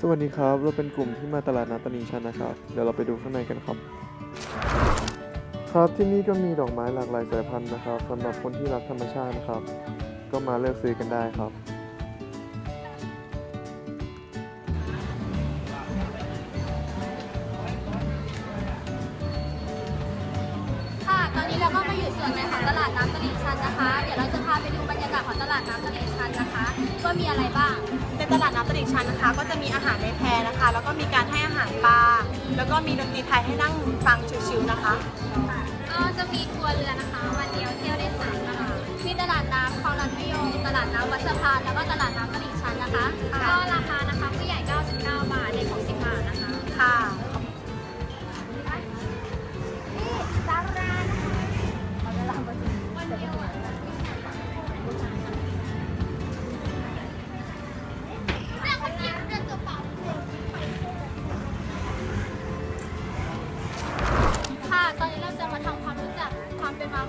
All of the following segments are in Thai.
สวัสดีครับ เราเป็นกลุ่มที่มาตลาดนัดตลิ่งชันนะครับ เดี๋ยวเราไปดูข้างในกันครับ ครับที่นี่ก็มีดอกไม้หลากหลายสายพันธุ์นะครับสำหรับคนที่รักธรรมชาตินะครับ ก็มาเลือกซื้อกันได้ครับ ค่ะ ตอนนี้เราก็มาอยู่ส่วนในของตลาดน้ำตลิ่งชันนะคะ เดี๋ยวเราจะพาไปดูบรรยากาศของตลาดน้ำตลิ่งชันนะคะ ว่ามีอะไรบ้าง ในตลาดน้ำตลิ่งชันนะคะ ก็จะมีอาหารในแพนะคะ แล้วก็มีการให้อาหารปลา แล้วก็มีดนตรีไทยให้นั่งฟังชิวๆนะคะ ก็จะมีครัวเรือนนะคะ วันเดียวเที่ยวได้สามตลาดมีตลาดน้ำคลองลัดพิโยงตลาดน้ำวัดสะพานแล้วก็ตลาดน้ำตลิ่งชันนะคะค่ะก็ราคา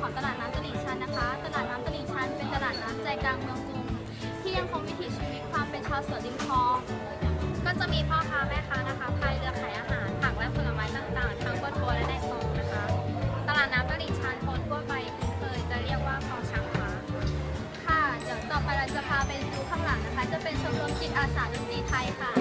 ของตลาดน้ำตลิ่งชันนะคะ ตลาดน้ำตลิ่งชันเป็นตลาดน้ำใจกลางเมืองกรุงที่ยังคงวิถีชีวิตความเป็นชาวสวนริมคลอง ก็จะมีพ่อค้าแม่ค้านะคะพายเรือขายอาหารผักและผลไม้ต่างๆ ทั้งบนทัวและในคลองนะคะ ตลาดน้ำตลิ่งชันคนทั่วไปคุ้นเคยจะเรียกว่าคลองช้างฟ้าค่ะ เดี๋ยวต่อไปเราจะพาไปดูข้างหลังนะคะ จะเป็นชมรมจิตอาสาดนตรีไทยค่ะ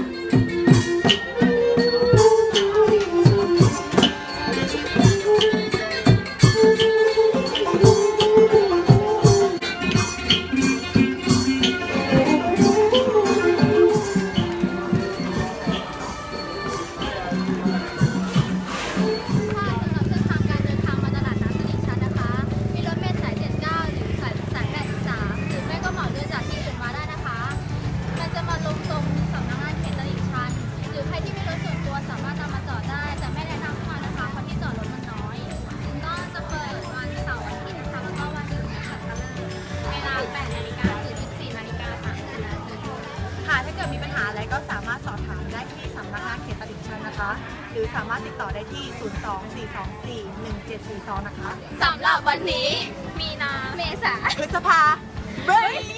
รือสามารถติดต่อได้ที่ 024241742 นะคะ สำหรับวันนี้มีนา เมษา พฤษภาเบย